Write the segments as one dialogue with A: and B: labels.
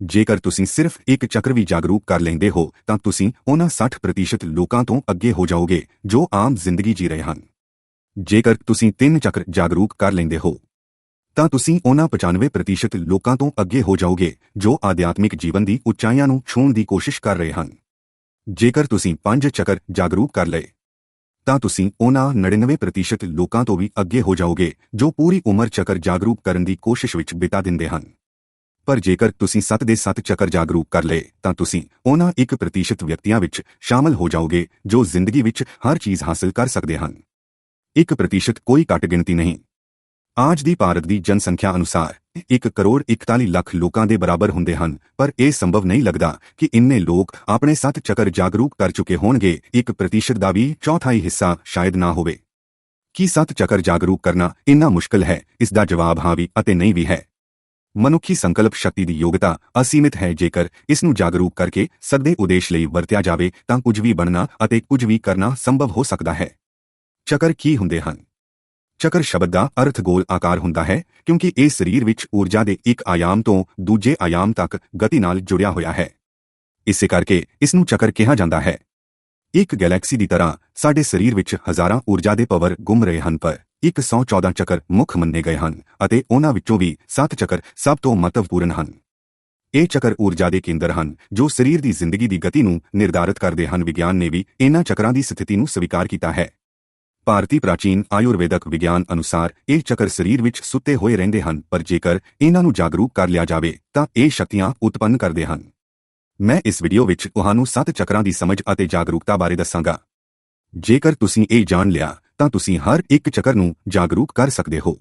A: ਜੇਕਰ ਤੁਸੀਂ ਸਿਰਫ ਇੱਕ ਚੱਕਰ ਵੀ ਜਾਗਰੂਕ ਕਰ ਲੈਂਦੇ ਹੋ, ਤਾਂ ਤੁਸੀਂ ਉਹਨਾਂ 60% ਲੋਕਾਂ ਤੋਂ ਅੱਗੇ ਹੋ ਜਾਓਗੇ, ਜੋ ਆਮ ਜ਼ਿੰਦਗੀ ਜੀ ਰਹੇ ਹਨ। ਜੇਕਰ ਤੁਸੀਂ ਤਿੰਨ ਚੱਕਰ ਜਾਗਰੂਕ ਕਰ ਲੈਂਦੇ ਹੋ, ਤਾਂ ਤੁਸੀਂ ਉਹਨਾਂ 95% ਲੋਕਾਂ ਤੋਂ ਅੱਗੇ ਹੋ ਜਾਓਗੇ, ਜੋ ਆਧਿਆਤਮਿਕ ਜੀਵਨ ਦੀ ਉਚਾਈਆਂ ਨੂੰ ਛੂਹਣ ਦੀ ਕੋਸ਼ਿਸ਼ ਕਰ ਰਹੇ ਹਨ। ਜੇਕਰ ਤੁਸੀਂ ਪੰਜ ਚੱਕਰ ਜਾਗਰੂਕ ਕਰ ਲਏ, ਤਾਂ ਤੁਸੀਂ ਉਹਨਾਂ 99% ਲੋਕਾਂ ਤੋਂ ਵੀ ਅੱਗੇ ਹੋ ਜਾਓਗੇ, ਜੋ ਪੂਰੀ ਉਮਰ ਚੱਕਰ ਜਾਗਰੂਕ ਕਰਨ ਦੀ ਕੋਸ਼ਿਸ਼ ਵਿੱਚ ਬਿਤਾ ਦਿੰਦੇ ਹਨ। ਪਰ ਜੇਕਰ ਤੁਸੀਂ 7 ਦੇ 7 ਚੱਕਰ ਜਾਗਰੂਕ ਕਰ ਲਏ, ਤਾਂ ਤੁਸੀਂ ਉਹਨਾਂ 1% ਵਿਅਕਤੀਆਂ ਵਿੱਚ ਸ਼ਾਮਲ ਹੋ ਜਾਓਗੇ, ਜੋ ਜ਼ਿੰਦਗੀ ਵਿੱਚ ਹਰ ਚੀਜ਼ ਹਾਸਲ ਕਰ ਸਕਦੇ ਹਨ। 1% ਕੋਈ ਘੱਟ ਗਿਣਤੀ ਨਹੀਂ। ਅੱਜ ਦੀ ਭਾਰਤ ਦੀ ਜਨਸੰਖਿਆ ਅਨੁਸਾਰ 1 ਕਰੋੜ 41 ਲੱਖ ਲੋਕਾਂ ਦੇ ਬਰਾਬਰ ਹੁੰਦੇ ਹਨ, ਪਰ ਇਹ ਸੰਭਵ ਨਹੀਂ ਲੱਗਦਾ ਕਿ ਇੰਨੇ ਲੋਕ ਆਪਣੇ ਸੱਤ ਚੱਕਰ ਜਾਗਰੂਕ ਕਰ ਚੁੱਕੇ ਹੋਣਗੇ 1% ਦਾ ਵੀ ਚੌਥਾਈ ਹਿੱਸਾ ਸ਼ਾਇਦ ਨਾ ਹੋਵੇ। ਕੀ ਸੱਤ ਚੱਕਰ ਜਾਗਰੂਕ ਕਰਨਾ ਇੰਨਾ ਮੁਸ਼ਕਲ ਹੈ? ਇਸ ਦਾ ਜਵਾਬ ਹਾਂ ਵੀ ਅਤੇ ਨਹੀਂ ਵੀ ਹੈ। ਮਨੁੱਖੀ ਸੰਕਲਪ ਸ਼ਕਤੀ ਦੀ ਯੋਗਤਾ ਅਸੀਮਿਤ ਹੈ। ਜੇਕਰ ਇਸ ਨੂੰ ਜਾਗਰੂਕ ਕਰਕੇ ਸੱਦੇ ਉਦੇਸ਼ ਲਈ ਵਰਤਿਆ ਜਾਵੇ, ਤਾਂ ਕੁਝ ਵੀ ਬਣਨਾ ਅਤੇ ਕੁਝ ਵੀ ਕਰਨਾ ਸੰਭਵ ਹੋ ਸਕਦਾ ਹੈ। ਚੱਕਰ ਕੀ ਹੁੰਦੇ ਹਨ? ਚੱਕਰ ਸ਼ਬਦ ਦਾ ਅਰਥ ਗੋਲ ਆਕਾਰ ਹੁੰਦਾ ਹੈ, ਕਿਉਂਕਿ ਇਹ ਸਰੀਰ ਵਿੱਚ ਊਰਜਾ ਦੇ ਇੱਕ ਆਯਾਮ ਤੋਂ ਦੂਜੇ ਆਯਾਮ ਤੱਕ ਗਤੀ ਨਾਲ ਜੁੜਿਆ ਹੋਇਆ ਹੈ। ਇਸੇ ਕਰਕੇ ਇਸ ਨੂੰ ਚੱਕਰ ਕਿਹਾ ਜਾਂਦਾ ਹੈ। ਇੱਕ ਗੈਲੈਕਸੀ ਦੀ ਤਰ੍ਹਾਂ, ਸਾਡੇ ਸਰੀਰ ਵਿੱਚ ਹਜ਼ਾਰਾਂ ਊਰਜਾ ਦੇ ਪਵਰ ਗੁੰਮ ਰਹੇ ਹਨ, ਪਰ 114 ਚੱਕਰ ਮੁੱਖ ਮੰਨੇ ਗਏ ਹਨ ਅਤੇ ਉਹਨਾਂ ਵਿੱਚੋਂ ਵੀ 7 ਚੱਕਰ ਸਭ ਤੋਂ ਮਹੱਤਵਪੂਰਨ ਹਨ। ਇਹ ਚੱਕਰ ਊਰਜਾ ਦੇ ਕੇਂਦਰ ਹਨ, ਜੋ ਸਰੀਰ ਦੀ ਜ਼ਿੰਦਗੀ ਦੀ ਗਤੀ ਨੂੰ ਨਿਰਧਾਰਤ ਕਰਦੇ ਹਨ। ਵਿਗਿਆਨ ਨੇ ਵੀ ਇਹਨਾਂ ਚੱਕਰਾਂ ਦੀ ਸਥਿਤੀ ਨੂੰ ਸਵੀਕਾਰ ਕੀਤਾ ਹੈ। ਭਾਰਤੀ ਪ੍ਰਾਚੀਨ ਆਯੁਰਵੈਦਕ ਵਿਗਿਆਨ ਅਨੁਸਾਰ ਇਹ ਚੱਕਰ ਸਰੀਰ ਵਿੱਚ ਸੁੱਤੇ ਹੋਏ ਰਹਿੰਦੇ ਹਨ, ਪਰ ਜੇਕਰ ਇਹਨਾਂ ਨੂੰ ਜਾਗਰੂਕ ਕਰ ਲਿਆ ਜਾਵੇ, ਤਾਂ ਇਹ ਸ਼ਕਤੀਆਂ ਉਤਪੰਨ ਕਰਦੇ ਹਨ। ਮੈਂ ਇਸ ਵੀਡੀਓ ਵਿੱਚ ਤੁਹਾਨੂੰ ਸੱਤ ਚੱਕਰਾਂ ਦੀ ਸਮਝ ਅਤੇ ਜਾਗਰੂਕਤਾ ਬਾਰੇ ਦੱਸਾਂਗਾ। ਜੇਕਰ ਤੁਸੀਂ ਇਹ ਜਾਣ ਲਿਆ ਤਾਂ ਤੁਸੀਂ ਹਰ ਇੱਕ ਚੱਕਰ ਨੂੰ ਜਾਗਰੂਕ ਕਰ ਸਕਦੇ ਹੋ।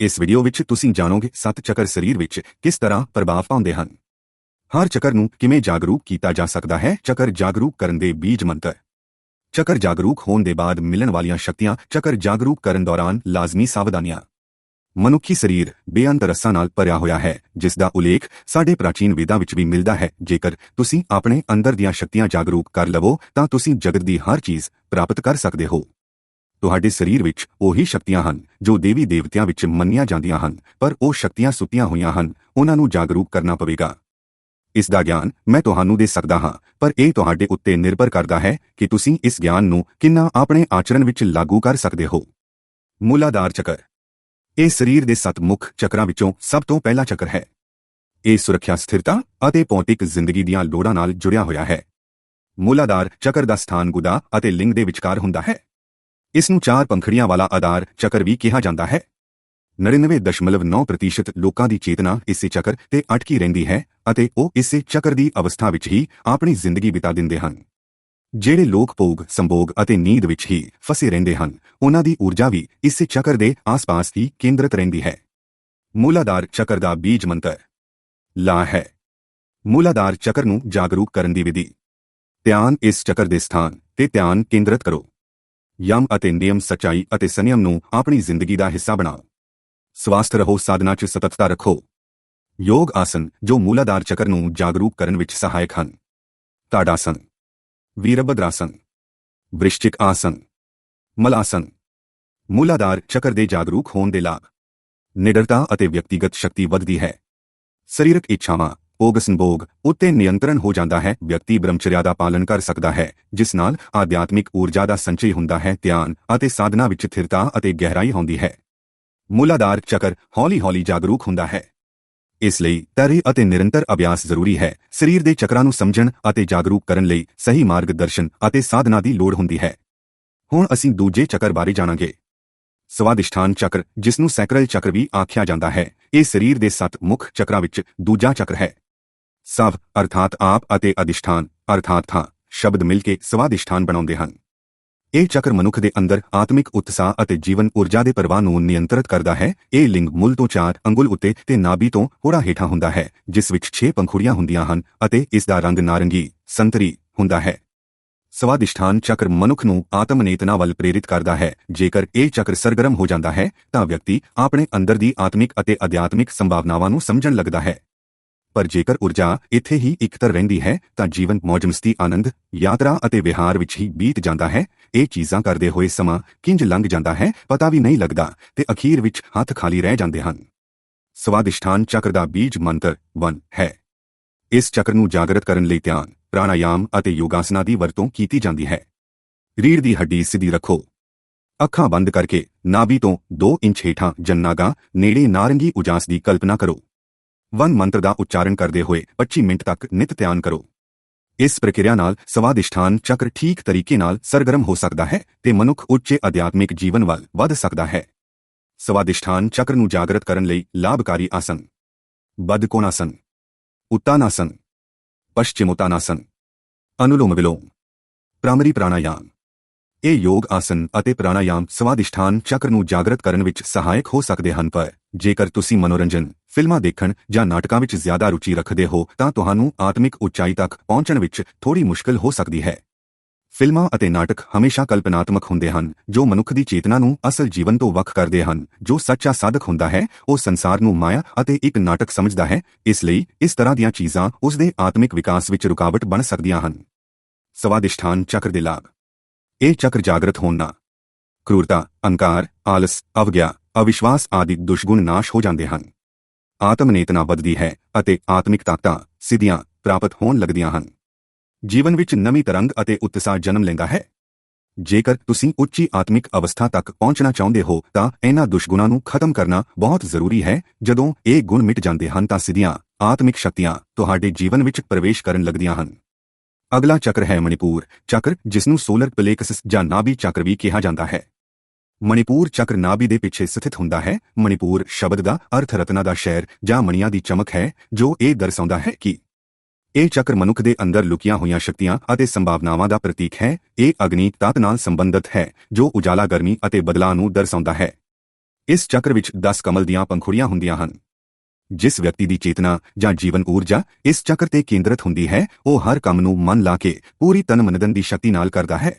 A: ਇਸ ਵੀਡੀਓ ਵਿੱਚ ਤੁਸੀਂ ਜਾਣੋਗੇ ਸੱਤ ਚੱਕਰ ਸਰੀਰ ਵਿੱਚ ਕਿਸ ਤਰ੍ਹਾਂ ਪ੍ਰਭਾਵ ਪਾਉਂਦੇ ਹਨ। ਹਰ ਚੱਕਰ ਨੂੰ ਕਿਵੇਂ ਜਾਗਰੂਕ ਕੀਤਾ ਜਾ ਸਕਦਾ ਹੈ? ਚੱਕਰ ਜਾਗਰੂਕ ਕਰਨ ਦੇ ਬੀਜ ਮੰਤਰ। ਚੱਕਰ ਜਾਗਰੂਕ ਹੋਣ ਦੇ ਬਾਅਦ ਮਿਲਣ ਵਾਲੀਆਂ ਸ਼ਕਤੀਆਂ ਚੱਕਰ ਜਾਗਰੂਕ ਕਰਨ ਦੌਰਾਨ ਲਾਜ਼ਮੀ ਸਾਵਧਾਨੀਆਂ। ਮਨੁੱਖੀ ਸਰੀਰ ਬੇਅੰਤ ਰਸਾਂ ਨਾਲ ਭਰਿਆ ਹੋਇਆ ਹੈ, ਜਿਸ ਦਾ ਉਲੇਖ ਸਾਡੇ ਪ੍ਰਾਚੀਨ ਵੇਦਾਂ ਵਿੱਚ ਵੀ ਮਿਲਦਾ ਹੈ। ਜੇਕਰ ਤੁਸੀਂ ਆਪਣੇ ਅੰਦਰ ਦੀਆਂ ਸ਼ਕਤੀਆਂ ਜਾਗਰੂਕ ਕਰ ਲਵੋ, ਤਾਂ ਤੁਸੀਂ ਜਗਤ ਦੀ ਹਰ ਚੀਜ਼ ਪ੍ਰਾਪਤ ਕਰ ਸਕਦੇ ਹੋ। ਤੁਹਾਡੇ ਸਰੀਰ ਵਿੱਚ ਉਹੀ ਸ਼ਕਤੀਆਂ ਹਨ, ਜੋ ਦੇਵੀ ਦੇਵਤਿਆਂ ਵਿੱਚ ਮੰਨੀਆਂ ਜਾਂਦੀਆਂ ਹਨ, ਪਰ ਉਹ ਸ਼ਕਤੀਆਂ ਸੁੱਤੀਆਂ ਹੋਈਆਂ ਹਨ, ਉਹਨਾਂ ਨੂੰ ਜਾਗਰੂਕ ਕਰਨਾ ਪਵੇਗਾ। ਇਸ ਦਾ ਗਿਆਨ ਮੈਂ ਤੁਹਾਨੂੰ ਦੇ ਸਕਦਾ ਹਾਂ, ਪਰ ਇਹ ਤੁਹਾਡੇ ਉੱਤੇ ਨਿਰਭਰ ਕਰਦਾ ਹੈ ਕਿ ਤੁਸੀਂ ਇਸ ਗਿਆਨ ਨੂੰ ਕਿੰਨਾ ਆਪਣੇ ਆਚਰਣ ਵਿੱਚ ਲਾਗੂ ਕਰ ਸਕਦੇ ਹੋ। ਮੂਲਾਧਾਰ ਚੱਕਰ। ਇਹ ਸਰੀਰ ਦੇ ਸੱਤ ਮੁੱਖ ਚੱਕਰਾਂ ਵਿੱਚੋਂ ਸਭ ਤੋਂ ਪਹਿਲਾ ਚੱਕਰ ਹੈ। ਇਹ ਸੁਰੱਖਿਆ, ਸਥਿਰਤਾ ਅਤੇ ਭੌਤਿਕ ਜ਼ਿੰਦਗੀ ਦੀਆਂ ਲੋੜਾਂ ਨਾਲ ਜੁੜਿਆ ਹੋਇਆ ਹੈ। ਮੂਲਾਧਾਰ ਚੱਕਰ ਦਾ ਸਥਾਨ ਗੁਦਾ ਅਤੇ ਲਿੰਗ ਦੇ ਵਿਚਕਾਰ ਹੁੰਦਾ ਹੈ। ਇਸ ਨੂੰ ਚਾਰ ਪੰਖੜੀਆਂ ਵਾਲਾ ਆਧਾਰ ਚੱਕਰ ਵੀ ਕਿਹਾ ਜਾਂਦਾ ਹੈ। 99.9% ਲੋਕਾਂ ਦੀ ਚੇਤਨਾ ਇਸੇ ਚੱਕਰ ਤੇ ਅਟਕੀ ਰਹਿੰਦੀ ਹੈ ਅਤੇ ਉਹ ਇਸੇ ਚੱਕਰ ਦੀ ਅਵਸਥਾ ਵਿੱਚ ਹੀ ਆਪਣੀ ਜ਼ਿੰਦਗੀ ਬਿਤਾ ਦਿੰਦੇ ਹਨ। ਜਿਹੜੇ ਲੋਕ ਭੋਗ, ਸੰਭੋਗ ਅਤੇ ਨੀਂਦ ਵਿੱਚ ਹੀ ਫਸੇ ਰਹਿੰਦੇ ਹਨ, ਉਹਨਾਂ ਦੀ ਊਰਜਾ ਵੀ ਇਸੇ ਚੱਕਰ ਦੇ ਆਸ-ਪਾਸ ਹੀ ਕੇਂਦਰਿਤ ਰਹਿੰਦੀ ਹੈ। ਮੂਲਾਧਾਰ ਚੱਕਰ ਦਾ ਬੀਜ ਮੰਤਰ। ਲਾ ਹੈ। ਮੂਲਾਧਾਰ ਚੱਕਰ ਨੂੰ ਜਾਗਰੂਕ ਕਰਨ ਦੀ ਵਿਧੀ। ਧਿਆਨ ਇਸ ਚੱਕਰ ਦੇ ਸਥਾਨ ਤੇ ਧਿਆਨ ਕੇਂਦਰਿਤ ਕਰੋ। ਯਮ ਅਤੇ ਨਿਯਮ ਸਚਾਈ ਅਤੇ ਸੰਯਮ ਨੂੰ ਆਪਣੀ ਜ਼ਿੰਦਗੀ ਦਾ ਹਿੱਸਾ ਬਣਾਓ ਸਵਾਸਥ ਰਹੋ, ਸਾਧਨਾ 'ਚ ਸਤਤਤਾ ਰੱਖੋ। ਯੋਗ ਆਸਨ, ਜੋ ਮੂਲਾਧਾਰ ਚੱਕਰ ਨੂੰ ਜਾਗਰੂਕ ਕਰਨ ਵਿੱਚ ਸਹਾਇਕ ਹਨ। ਤਾੜਾਸਨ, ਵੀਰਭਦਰਾਸਨ ਵ੍ਰਿਸ਼ਚਿਕ ਆਸਨ, ਮਲਾਸਨ, ਮੂਲਾਧਾਰ ਚੱਕਰ ਦੇ ਜਾਗਰੂਕ ਹੋਣ ਦੇ ਲਾਭ। ਨਿਡਰਤਾ ਅਤੇ ਵਿਅਕਤੀਗਤ ਸ਼ਕਤੀ ਵੱਧਦੀ ਹੈ। ਸਰੀਰਕ ਇੱਛਾਵਾਂ ਓਗਸਨਬੋਗ, ਉੱਤੇ ਨਿਯੰਤਰਣ ਹੋ ਜਾਂਦਾ ਹੈ, ਵਿਅਕਤੀ ਬ੍ਰਹਮਚਰਿਆ ਦਾ ਪਾਲਨ ਕਰ ਸਕਦਾ ਹੈ, ਜਿਸ ਨਾਲ ਆਧਿਆਤਮਿਕ ਊਰਜਾ ਦਾ ਸੰਚੈ ਹੁੰਦਾ ਹੈ, ਧਿਆਨ ਅਤੇ ਸਾਧਨਾ ਵਿੱਚ ਸਥਿਰਤਾ ਅਤੇ ਗਹਿਰਾਈ ਹੁੰਦੀ ਹੈ। ਮੂਲਾਧਾਰ ਚੱਕਰ ਹੌਲੀ-ਹੌਲੀ ਜਾਗਰੂਕ ਹੁੰਦਾ ਹੈ। ਇਸ ਲਈ ਤਰੇ ਅਤੇ ਨਿਰੰਤਰ ਅਭਿਆਸ ਜ਼ਰੂਰੀ ਹੈ। ਸਰੀਰ ਦੇ ਚੱਕਰਾਂ ਨੂੰ ਸਮਝਣ ਅਤੇ ਜਾਗਰੂਕ ਕਰਨ ਲਈ ਸਹੀ ਮਾਰਗਦਰਸ਼ਨ ਅਤੇ ਸਾਧਨਾ ਦੀ ਲੋੜ ਹੁੰਦੀ ਹੈ। ਹੁਣ ਅਸੀਂ ਦੂਜੇ ਚੱਕਰ ਬਾਰੇ ਜਾਣਾਂਗੇ। ਸਵਾਦਿਸ਼ਠਾਨ ਚੱਕਰ ਜਿਸ ਨੂੰ ਸੈਕਰਲ ਚੱਕਰ ਵੀ ਆਖਿਆ ਜਾਂਦਾ ਹੈ, ਇਹ ਸਰੀਰ ਦੇ ਸੱਤ ਮੁੱਖ ਚੱਕਰਾਂ ਵਿੱਚ ਦੂਜਾ ਚੱਕਰ ਹੈ। ਸਭ ਅਰਥਾਤ ਆਪ ਅਤੇ ਅਧਿਸ਼ਠਾਨ, ਅਰਥਾਤ ਥਾਂ, ਸ਼ਬਦ ਮਿਲ ਕੇ ਸਵਾਦਿਸ਼ਠਾਨ ਬਣਾਉਂਦੇ ਹਨ। ਇਹ ਚੱਕਰ ਮਨੁੱਖ ਦੇ ਅੰਦਰ ਆਤਮਿਕ ਉਤਸ਼ਾਹ ਅਤੇ ਜੀਵਨ ਊਰਜਾ ਦੇ ਪ੍ਰਵਾਹ ਨੂੰ ਨਿਯੰਤਰਿਤ ਕਰਦਾ ਹੈ। ਇਹ ਲਿੰਗ ਮੁੱਲ ਤੋਂ ਚਾਰ ਅੰਗੁਲ ਉੱਤੇ ਤੇ ਨਾਭੀ ਤੋਂ ਹੋੜਾ ਹੇਠਾਂ ਹੁੰਦਾ ਹੈ, ਜਿਸ ਵਿੱਚ 6 ਪੰਖੁੜੀਆਂ ਹੁੰਦੀਆਂ ਹਨ ਅਤੇ ਇਸ ਦਾ ਰੰਗ ਨਾਰੰਗੀ, ਸੰਤਰੀ ਹੁੰਦਾ ਹੈ। ਸਵਾਦਿਸ਼ਠਾਨ ਚੱਕਰ ਮਨੁੱਖ ਨੂੰ ਆਤਮਨੇਤਨਾ ਵੱਲ ਪ੍ਰੇਰਿਤ ਕਰਦਾ ਹੈ। ਜੇਕਰ ਇਹ ਚੱਕਰ ਸਰਗਰਮ ਹੋ ਜਾਂਦਾ ਹੈ, ਤਾਂ ਵਿਅਕਤੀ ਆਪਣੇ ਅੰਦਰ ਦੀ ਆਤਮਿਕ ਅਤੇ ਅਧਿਆਤਮਿਕ ਸੰਭਾਵਨਾਵਾਂ ਨੂੰ ਸਮਝਣ ਲੱਗਦਾ ਹੈ। ਪਰ ਜੇਕਰ ਊਰਜਾ ਇੱਥੇ ਹੀ ਇਕਤਰ ਰਹਿੰਦੀ ਹੈ, ਤਾਂ ਜੀਵਨ ਮੌਜਮਸਤੀ ਆਨੰਦ, ਯਾਤਰਾ ਅਤੇ ਵਿਹਾਰ ਵਿੱਚ ਹੀ ਬੀਤ ਜਾਂਦਾ ਹੈ। ਇਹ ਚੀਜ਼ਾਂ ਕਰਦੇ ਹੋਏ ਸਮਾਂ ਕਿੰਜ ਲੰਘ ਜਾਂਦਾ ਹੈ, ਪਤਾ ਵੀ ਨਹੀਂ ਲੱਗਦਾ ਤੇ ਅਖੀਰ ਵਿੱਚ ਹੱਥ ਖਾਲੀ ਰਹਿ ਜਾਂਦੇ ਹਨ। ਸਵਾਦਿਸ਼ਠਾਨ ਚੱਕਰ ਦਾ ਬੀਜ ਮੰਤਰ ਵਨ ਹੈ। ਇਸ ਚੱਕਰ ਨੂੰ ਜਾਗਰਤ ਕਰਨ ਲਈ ਧਿਆਨ, ਪ੍ਰਾਣਾਯਾਮ ਅਤੇ ਯੋਗਾਸਨਾ ਦੀ ਵਰਤੋਂ ਕੀਤੀ ਜਾਂਦੀ ਹੈ। ਰੀੜ੍ਹ ਦੀ ਹੱਡੀ ਸਿੱਧੀ ਰੱਖੋ। ਅੱਖਾਂ ਬੰਦ ਕਰਕੇ ਨਾਭੀ ਤੋਂ 2 ਇੰਚ ਹੇਠਾਂ ਜੰਨਾਗਾ ਨੇੜੇ ਨਾਰੰਗੀ ਉਜਾਸ ਦੀ ਕਲਪਨਾ ਕਰੋ। ਵਨ ਮੰਤਰ ਦਾ ਉਚਾਰਨ ਕਰਦੇ ਹੋਏ 25 ਮਿੰਟ ਤੱਕ ਨਿਤ ਧਿਆਨ ਕਰੋ। ਇਸ ਪ੍ਰਕਿਰਿਆ ਨਾਲ ਸਵਾਦਿਸ਼ਠਾਨ ਚੱਕਰ ਠੀਕ ਤਰੀਕੇ ਨਾਲ ਸਰਗਰਮ ਹੋ ਸਕਦਾ ਹੈ ਤੇ ਮਨੁੱਖ ਉੱਚੇ ਅਧਿਆਤਮਿਕ ਜੀਵਨ ਵੱਲ ਵੱਧ ਸਕਦਾ ਹੈ। ਸਵਾਦਿਸ਼ਠਾਨ ਚੱਕਰ ਨੂੰ ਜਾਗਰਤ ਕਰਨ ਲਈ ਲਾਭਕਾਰੀ ਆਸਨ। ਬਦਕੋਣਾਸਨ। ਉੱਤਾਨਾਸਨ। ਪਸ਼ਚਿਮੋਤਾਨਾਸਨ। ਅਨੁਲੋਮ ਵਿਲੋਮ ਪ੍ਰਾਇਮਰੀ ਪ੍ਰਾਣਾਯਾਮ। ਇਹ ਯੋਗ ਆਸਨ ਅਤੇ ਪ੍ਰਾਣਾਯਾਮ ਸਵਾਦਿਸ਼ਠਾਨ ਚੱਕਰ ਨੂੰ ਜਾਗਰਤ ਕਰਨ ਵਿੱਚ ਸਹਾਇਕ ਹੋ ਸਕਦੇ ਹਨ, ਪਰ ਜੇਕਰ ਤੁਸੀਂ ਮਨੋਰੰਜਨ, ਫਿਲਮਾਂ ਦੇਖਣ ਜਾਂ ਨਾਟਕਾਂ ਵਿੱਚ ਜ਼ਿਆਦਾ ਰੁਚੀ ਰੱਖਦੇ ਹੋ, ਤਾਂ ਤੁਹਾਨੂੰ ਆਤਮਿਕ ਉਚਾਈ ਤੱਕ ਪਹੁੰਚਣ ਵਿੱਚ ਥੋੜੀ ਮੁਸ਼ਕਲ ਹੋ ਸਕਦੀ ਹੈ। ਫਿਲਮਾਂ ਅਤੇ ਨਾਟਕ ਹਮੇਸ਼ਾ ਕਲਪਨਾਤਮਕ ਹੁੰਦੇ ਹਨ, ਜੋ ਮਨੁੱਖ ਦੀ ਚੇਤਨਾ ਨੂੰ ਅਸਲ ਜੀਵਨ ਤੋਂ ਵੱਖ ਕਰਦੇ ਹਨ, ਜੋ ਸੱਚਾ ਸਾਧਕ ਹੁੰਦਾ ਹੈ, ਉਹ ਸੰਸਾਰ ਨੂੰ ਮਾਇਆ ਅਤੇ ਇੱਕ ਨਾਟਕ ਸਮਝਦਾ ਹੈ, ਇਸ ਲਈ ਇਸ ਤਰ੍ਹਾਂ ਦੀਆਂ ਚੀਜ਼ਾਂ ਉਸ ਦੇ ਆਤਮਿਕ ਵਿਕਾਸ ਵਿੱਚ ਰੁਕਾਵਟ ਬਣ ਸਕਦੀਆਂ ਹਨ। ਸਵਾਦਿਸ਼ਠਾਨ ਚੱਕਰ ਦੇ ਲਾਭ ਇਹ ਚੱਕਰ ਜਾਗਰਤ ਹੋਣ ਨਾਲ ਕ੍ਰੂਰਤਾ, ਅਹੰਕਾਰ, ਆਲਸ, ਅਵਗਿਆ, ਅਵਿਸ਼ਵਾਸ ਆਦਿ ਦੁਸ਼ਗੁਣ ਨਾਸ਼ ਹੋ ਜਾਂਦੇ ਹਨ। ਆਤਮ ਨੇਤਨਾ ਵੱਧਦੀ ਹੈ ਅਤੇ ਆਤਮਿਕ ਤਾਕਤਾਂ ਸਿੱਧੀਆਂ ਪ੍ਰਾਪਤ ਹੋਣ ਲੱਗਦੀਆਂ ਹਨ। ਜੀਵਨ ਵਿੱਚ ਨਵੀਂ ਤਰੰਗ ਅਤੇ ਉਤਸ਼ਾਹ ਜਨਮ ਲੈਂਦਾ ਹੈ। ਜੇਕਰ ਤੁਸੀਂ ਉੱਚੀ ਆਤਮਿਕ ਅਵਸਥਾ ਤੱਕ ਪਹੁੰਚਣਾ ਚਾਹੁੰਦੇ ਹੋ, ਤਾਂ ਇਹਨਾਂ ਦੁਸ਼ਗੁਣਾਂ ਨੂੰ ਖਤਮ ਕਰਨਾ ਬਹੁਤ ਜ਼ਰੂਰੀ ਹੈ। ਜਦੋਂ ਇਹ ਗੁਣ ਮਿਟ ਜਾਂਦੇ ਹਨ, ਤਾਂ ਸਿੱਧੀਆਂ ਆਤਮਿਕ ਸ਼ਕਤੀਆਂ ਤੁਹਾਡੇ ਜੀਵਨ ਵਿੱਚ ਪ੍ਰਵੇਸ਼ ਕਰਨ ਲੱਗਦੀਆਂ ਹਨ। ਅਗਲਾ ਚੱਕਰ ਹੈ ਮਣਿਪੂਰ ਚੱਕਰ, ਜਿਸ ਨੂੰ ਸੋਲਰ ਪਲੇਕਸ ਜਾਂ ਨਾਭੀ ਚੱਕਰ ਵੀ ਕਿਹਾ ਜਾਂਦਾ ਹੈ। ਮਣਿਪੂਰ ਚੱਕਰ ਨਾਭੀ ਦੇ ਪਿੱਛੇ ਸਥਿਤ ਹੁੰਦਾ ਹੈ। ਮਣਿਪੂਰ ਸ਼ਬਦ ਦਾ ਅਰਥ ਰਤਨਾ ਦਾ ਸ਼ਹਿਰ ਜਾਂ ਮਣੀਆਂ ਦੀ ਚਮਕ ਹੈ, ਜੋ ਇਹ ਦਰਸਾਉਂਦਾ ਹੈ ਕਿ ਇਹ ਚੱਕਰ ਮਨੁੱਖ ਦੇ ਅੰਦਰ ਲੁਕੀਆਂ ਹੋਈਆਂ ਸ਼ਕਤੀਆਂ ਅਤੇ ਸੰਭਾਵਨਾਵਾਂ ਦਾ ਪ੍ਰਤੀਕ ਹੈ। ਇਹ ਅਗਨੀ ਤਤ ਨਾਲ ਸੰਬੰਧਿਤ ਹੈ, ਜੋ ਉਜਾਲਾ ਗਰਮੀ ਅਤੇ ਬਦਲਾਅ ਨੂੰ ਦਰਸਾਉਂਦਾ ਹੈ। ਇਸ ਚੱਕਰ ਵਿੱਚ 10 ਕਮਲ ਦੀਆਂ ਪੰਖੁੜੀਆਂ ਹੁੰਦੀਆਂ ਹਨ। ਜਿਸ ਵਿਅਕਤੀ ਦੀ ਚੇਤਨਾ ਜਾਂ ਜੀਵਨ ਊਰਜਾ ਇਸ ਚੱਕਰ ਤੇ ਕੇਂਦਰਿਤ ਹੁੰਦੀ ਹੈ, ਉਹ ਹਰ ਕੰਮ ਨੂੰ ਮਨ ਲਾ ਕੇ ਪੂਰੀ ਤਨ ਮਨਦਨ ਦੀ ਸ਼ਕਤੀ ਨਾਲ ਕਰਦਾ ਹੈ।